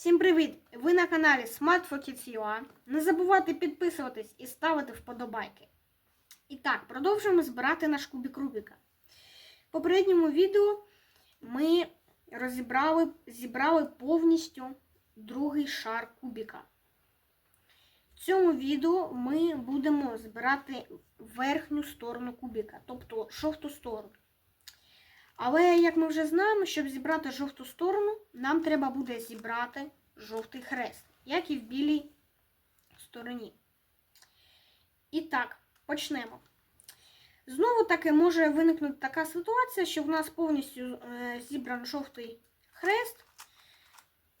Всім привіт! Ви на каналі Smart for Kids Не забувайте підписуватись і ставити вподобайки. І так, продовжуємо збирати наш кубик Рубіка. В попередньому відео ми розібрали, зібрали повністю другий шар кубіка. В цьому відео ми будемо збирати верхню сторону кубіка, тобто жовту сторону. Але, як ми вже знаємо, щоб зібрати жовту сторону, нам треба буде зібрати жовтий хрест, як і в білій стороні. І так, почнемо. Знову таки може виникнути така ситуація, що в нас повністю е, зібран жовтий хрест.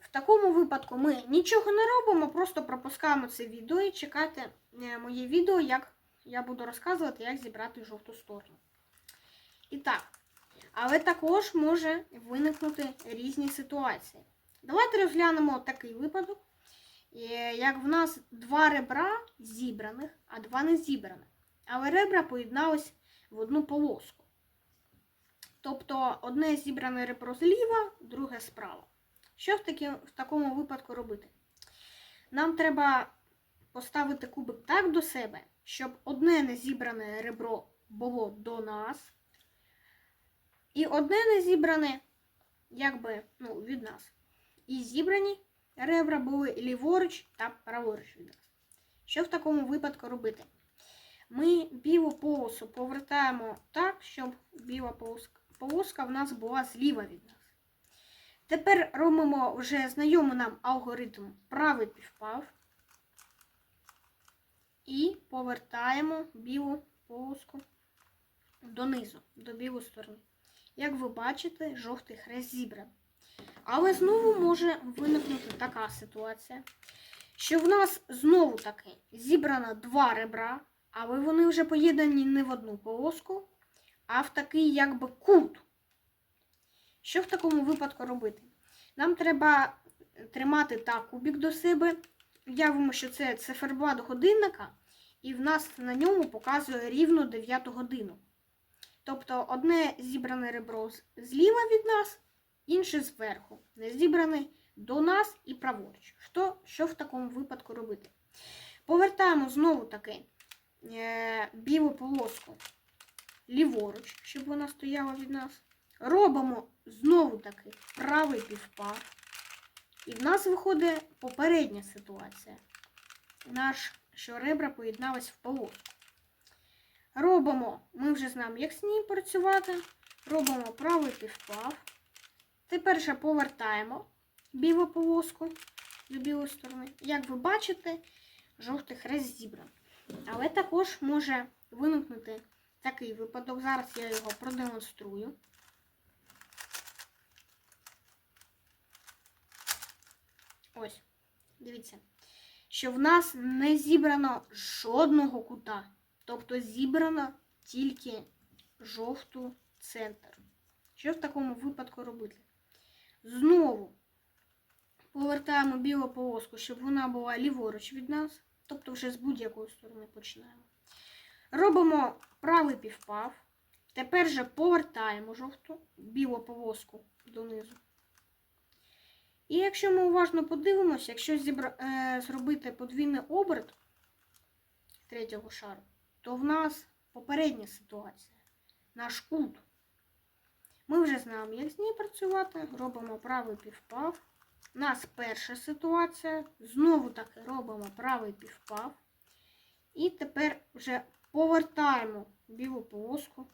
В такому випадку ми нічого не робимо, просто пропускаємо це відео і чекайте е, моє відео, як я буду розказувати, як зібрати жовту сторону. І так. Але також може виникнути різні ситуації. Давайте розглянемо такий випадок, е, як в нас два ребра зібраних, а два не зібраних. Але ребра поєднались в одну полоску. Тобто одне зібране ребро зліва, друге справа. Що в, такі, в такому випадку робити? Нам треба поставити кубик так до себе, щоб одне незібране ребро було до нас. І одне не зібране, якби, ну, від нас. І зібрані ребра були ліворуч та праворуч від нас. Що в такому випадку робити? Ми білу полосу повертаємо так, щоб біла полоска, полоска в нас була зліва від нас. Тепер робимо вже знайомий нам алгоритм правий півпав. І повертаємо білу полоску донизу, до білої сторони. Як ви бачите, жовтий хрест зібраний. Але знову може виникнути така ситуація, що в нас знову таки зібрано два ребра, але вони вже поєднані не в одну полоску, а в такий якби кут. Що в такому випадку робити? Нам треба тримати так кубик до себе. Уявимо, що це циферблат годинника, і в нас на ньому показує рівно 9 годину. Тобто одне зібране ребро зліва від нас, інше зверху. Не зібране до нас і праворуч. Що, що в такому випадку робити? Повертаємо знову таки е, білу полоску ліворуч, щоб вона стояла від нас. Робимо знову таки правий півпар. І в нас виходить попередня ситуація. Наш, що ребра поєднались в полоску. Робимо, ми вже знаємо, як з ним працювати. Робимо правий півпав. Тепер ще повертаємо білу полоску до білої сторони. Як ви бачите, жовтий хрест зібраний. Але також може виникнути такий випадок. Зараз я його продемонструю. Ось, дивіться, що в нас не зібрано жодного кута. Тобто зібрано тільки жовту центр. Що в такому випадку робити? Знову повертаємо білу полоску, щоб вона була ліворуч від нас. Тобто вже з будь-якої сторони починаємо. Робимо правий півпав. Тепер же повертаємо жовту білу полоску донизу. І якщо ми уважно подивимося, якщо зібра... е, зробити подвійний оберт третього шару, то в нас попередня ситуація, наш кут. Ми вже знаємо, як з ній працювати. Робимо правий півпав. У нас перша ситуація. Знову таки робимо правий півпав. І тепер вже повертаємо білу полоску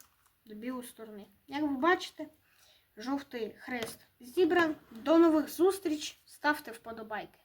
до білої сторони. Як ви бачите, жовтий хрест зібран. До нових зустріч. Ставте вподобайки.